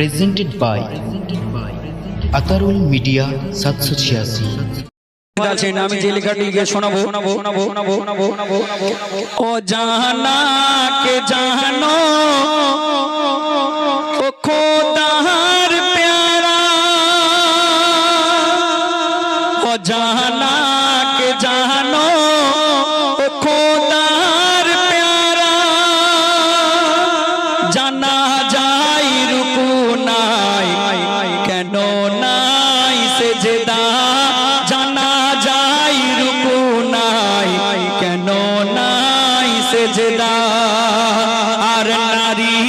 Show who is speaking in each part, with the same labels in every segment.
Speaker 1: presented by Atarul media সাতশো ছিয়াশি।
Speaker 2: আছেন আমি যে লেখাটি গিয়ে শোনাবো শোনাবো শোনাবো শোনাবো শোনাবো ও জানা কে জানো? আর নারীদের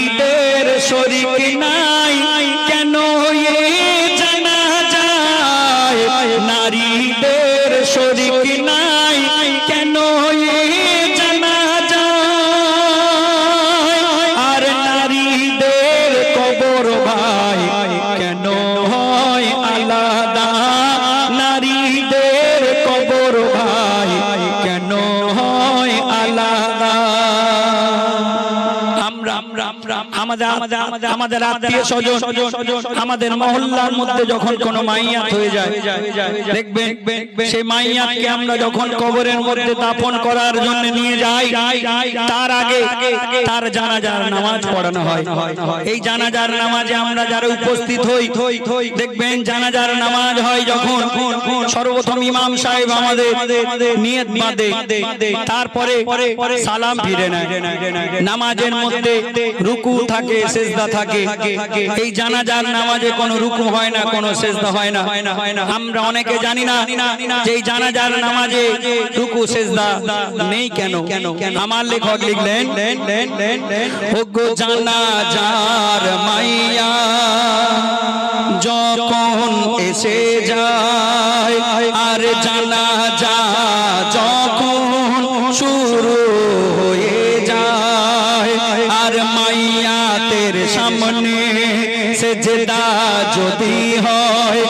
Speaker 2: আমাদের আত্মীয় স্বজন আমাদের মহল্লার মধ্যে যখন কোনো মাইয়াত হয়ে যায়। দেখবেন সেই মাইয়াতকে আমরা যখন কবরের মধ্যে দাফন করার জন্য নিয়ে যাই তার আগে তার জানাজার নামাজ পড়ানো হয়। এই জানাজার নামাজে আমরা যারা উপস্থিত হই দেখবেন জানাজার নামাজ হয় যখন সর্বপ্রথম ইমাম সাহেব আমাদের নিয়ত বাঁধে। তারপরে সালাম ফিরে নেয়। নামাজের মধ্যে রুকু থাকে সেজদা থাকে। এই জানাজার নামাজে কোনো রুকু হয় না কোনো সেজদা হয় না। আমরা অনেকে জানি না যে এই জানাজার নামাজে রুকু সেজদা নেই কেন? আমার লেখক লিখলেন ওগো জানাজার মাইয়া যখন এসে যায় আর জানাজা যখন সেজদা যদি হয়,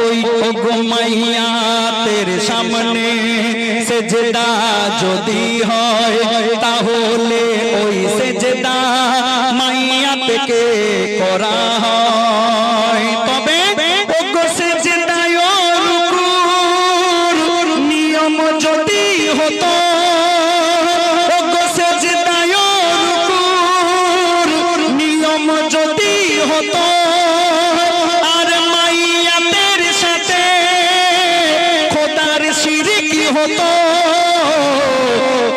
Speaker 2: ওই গোমাইয়াতের সামনে। সেজদা যদি হয়, তাহলে ওই সেজদা মাইয়াতকে করা হয়। হতো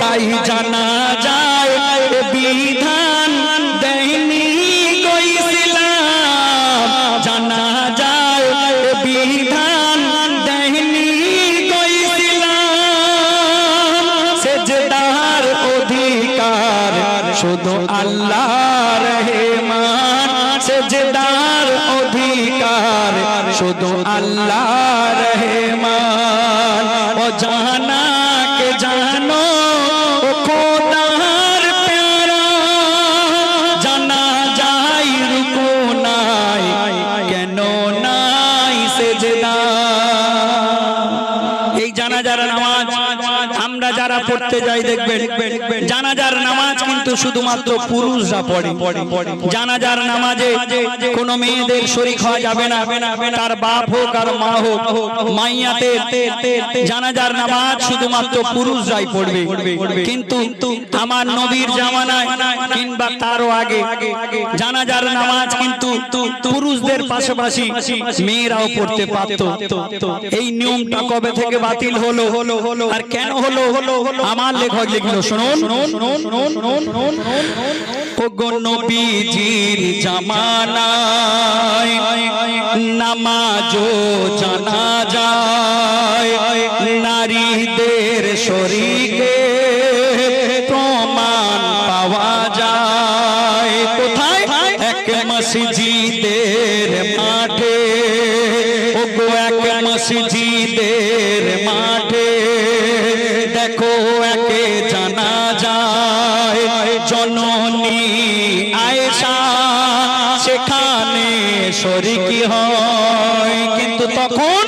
Speaker 2: তাই জানা যায় বিধান দেয়নি গইছিলাম জানা যায় বিধান দেয়নি গইছিলাম সেজদার অধিকার শুধু আল্লাহ রহমান। সেজদার অধিকার শুধু আল্লাহ এই জানাজার নামাজ আমরা যারা পড়তে যাই দেখবেন, জানাজার নামাজ কিন্তু শুধুমাত্র পুরুষরা পড়ে। জানাজার নামাজে কোন মেয়েদের শরীক হওয়া যাবে না। তার বাপ হোক আর মা হোক, মাইয়াতে জানাজার নামাজ শুধুমাত্র পুরুষরাই পড়বে। কিন্তু আমার নবীর জামানায় কিংবা তারও আগে জানাজার নামাজ কিন্তু পুরুষদের পাশাপাশি মেয়েরাও পড়তে পারত। এই নিয়মটা কবে থেকে বাতিল হলো? হলো হলো আর কেন হলো হলো? আমার লেখক লিখলো, শুনুন। নবীজির জামানায় নামাজও জানা যায়। নারীদের শরীরে প্রমাণ পাওয়া যায়। কোথায়? এক মসজিদের মাঠে। ওগো, এক মসজিদের মাঠে হয় কিন্তু তখন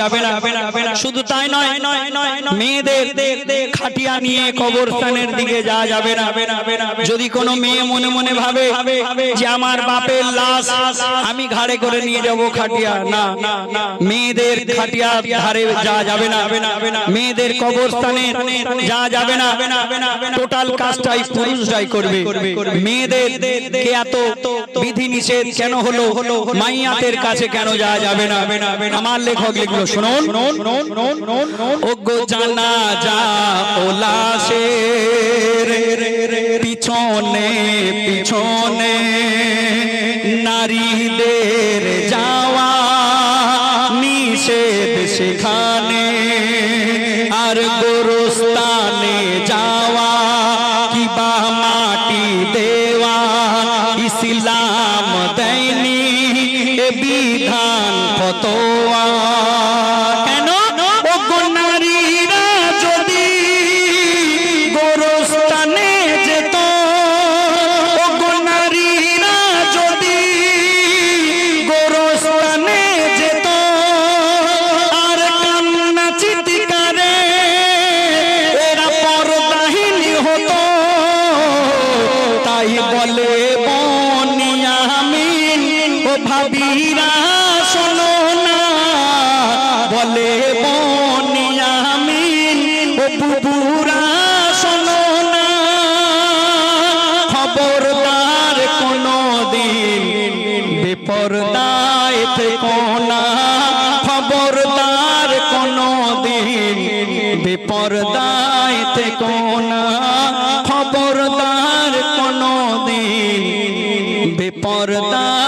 Speaker 2: 下班了。খাটিয়া নিয়ে কবরস্থানের দিকে যাওয়া যাবে না। যদি কোনো মেয়ে মনে মনে ভাবে যে আমার বাপের লাশ আমি ঘাড়ে করে নিয়ে যাব খাটিয়া, না। মেয়েদের খাটিয়া ধারে যাওয়া যাবে না। মেয়েদের কবরস্থানে যাওয়া যাবে না। টোটাল কাজটাই পুরুষরাই করবে। মেয়েদের কে এত বিধি নিষেধ কেন হলো? মাইয়াতের কাছে কেন যাওয়া যাবে না? আমার লেখক লিখলো, শুনুন। ওগো জানা যা ওলাশের পিছনে পিছনে নারীদের যাওয়া নিষেধ সেখানে আর গোরস্তানে যাওয়া বুবুরা শোনো না। খবরদার কোনো দিন বেপরদায় থেকো না। খবরদার কোনো দিন বেপরদায় থেকো না। খবরদার কোনো দিন বেপরদা